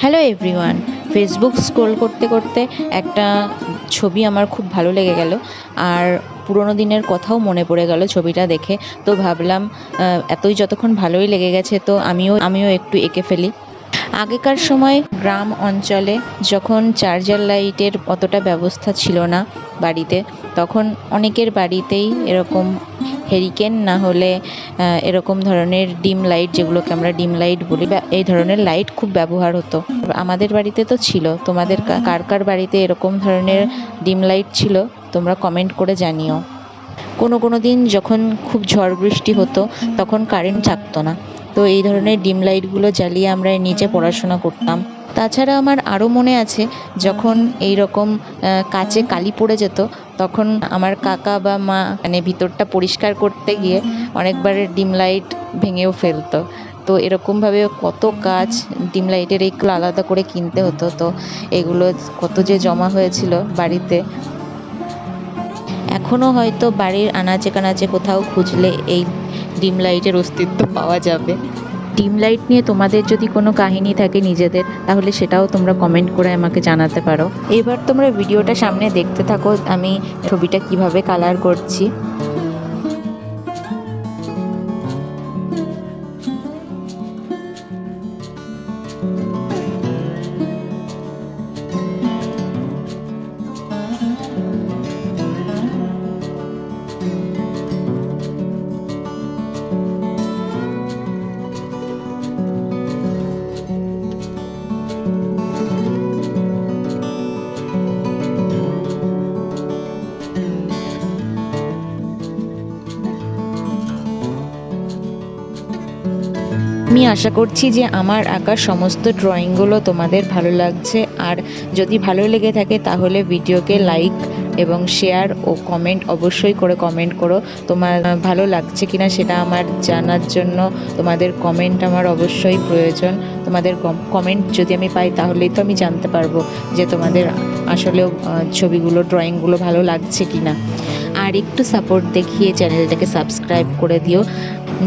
Hello everyone Facebook scroll করতে করতে একটা ছবি আমার খুব ভালো লেগে গেল। আর পুরোনো দিনের কথাও মনে পড়ে গেল ছবিটা দেখে। তো ভাবলাম এতই যতক্ষণ ভালোই লেগে গেছে তো আমিও আমিও একটু এঁকে ফেলি। আগেকার সময় গ্রাম অঞ্চলে যখন চার্জার লাইটের অতটা ব্যবস্থা ছিল না বাড়িতে, তখন অনেকের বাড়িতেই এরকম হেরিকেন না হলে এরকম ধরনের ডিম লাইট যেগুলোকে আমরা ডিম লাইট বলি, বা এই ধরনের লাইট খুব ব্যবহার হতো। আমাদের বাড়িতে তো ছিল। তোমাদের কার কার বাড়িতে এরকম ধরনের ডিম লাইট ছিল, তোমরা কমেন্ট করে জানিও। কোনো কোনো দিন যখন খুব ঝড় বৃষ্টি হতো, তখন কারেন্ট থাকতো না। তো এই ধরনের ডিম লাইটগুলো জ্বালিয়ে আমরা নিচে পড়াশোনা করতাম। তাছাড়া আমার আরও মনে আছে, যখন এই রকম কাচে কালি পড়ে যেত, তখন আমার কাকা বা মা মানে ভিতরটা পরিষ্কার করতে গিয়ে অনেকবার ডিম লাইট ভেঙেও ফেলতো। তো এরকমভাবে কত কাজ ডিম লাইটের এইগুলো আলাদা করে কিনতে হতো। তো এগুলো কত যে জমা হয়েছিল বাড়িতে। এখনও হয়তো বাড়ির আনাচে কানাচে কোথাও খুঁজলে এই ডিম লাইটের অস্তিত্ব পাওয়া যাবে। ডিম লাইট নিয়ে তোমাদের যদি কোনো কাহিনী থাকে নিজেদের, তাহলে সেটাও তোমরা কমেন্ট করে আমাকে জানাতে পারো। এবার তোমরা ভিডিওটা সামনে দেখতে থাকো, আমি ছবিটা কীভাবে কালার করছি। আমি আশা করছি যে আমার আঁকা সমস্ত ড্রয়িংগুলো তোমাদের ভালো লাগছে। আর যদি ভালো লেগে থাকে তাহলে ভিডিওকে লাইক এবং শেয়ার ও কমেন্ট অবশ্যই করে কমেন্ট করো। তোমার ভালো লাগছে কিনা সেটা আমার জানার জন্য তোমাদের কমেন্ট আমার অবশ্যই প্রয়োজন। তোমাদের কমেন্ট যদি আমি পাই তাহলেই তো আমি জানতে পারব যে তোমাদের আসলেও ছবিগুলো, ড্রয়িংগুলো ভালো লাগছে কিনা। আর একটু সাপোর্ট দেখিয়ে চ্যানেলটাকে সাবস্ক্রাইব করে দিও,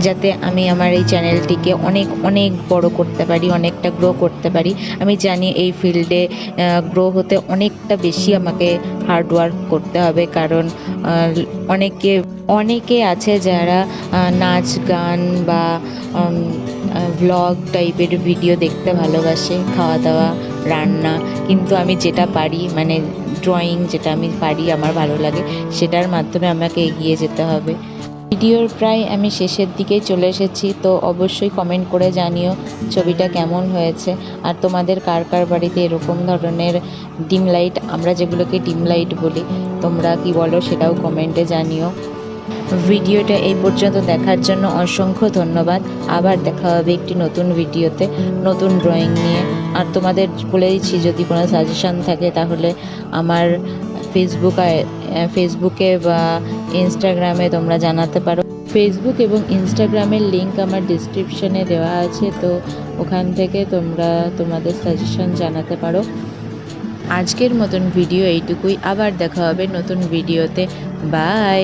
যাতে আমি আমার এই চ্যানেলটিকে অনেক অনেক বড় করতে পারি, অনেকটা গ্রো করতে পারি। আমি জানি এই ফিল্ডে গ্রো হতে অনেকটা বেশি আমাকে হার্ড ওয়ার্ক করতে হবে, কারণ অনেকে অনেকে আছে যারা নাচ, গান বা ভ্লগ টাইপের ভিডিও দেখতে ভালোবাসে খাওয়া দাওয়া রান্না। কিন্তু আমি যেটা পারি মানে ড্রয়িং যেটা আমি পারি, আমার ভালো লাগে, সেটার মাধ্যমে আমাকে এগিয়ে যেতে হবে। ভিডিওর প্রায় আমি শেষের দিকে চলে এসেছি, তো অবশ্যই কমেন্ট করে জানিও ছবিটা কেমন হয়েছে, আর তোমাদের কার কার বাড়িতে এরকম ধরনের ডিম লাইট আমরা যেগুলোকে ডিম লাইট বলি, তোমরা কি বলো সেটাও কমেন্টে জানিও। ভিডিওটা এই পর্যন্ত দেখার জন্য অসংখ্য ধন্যবাদ। আবার দেখা হবে একটি নতুন ভিডিওতে, নতুন ড্রয়িং নিয়ে। আর তোমাদের বলে দিচ্ছি, যদি কোনো সাজেশান থাকে, তাহলে আমার ফেসবুক ফেসবুকে বা ইনস্টাগ্রামে তোমরা জানাতে পারো। ফেসবুক এবং ইনস্টাগ্রামের লিঙ্ক আমার ডিসক্রিপশনে দেওয়া আছে, তো ওখান থেকে তোমরা তোমাদের সাজেশন জানাতে পারো। আজকের মতন ভিডিও এইটুকুই। আবার দেখা হবে নতুন ভিডিওতে বাই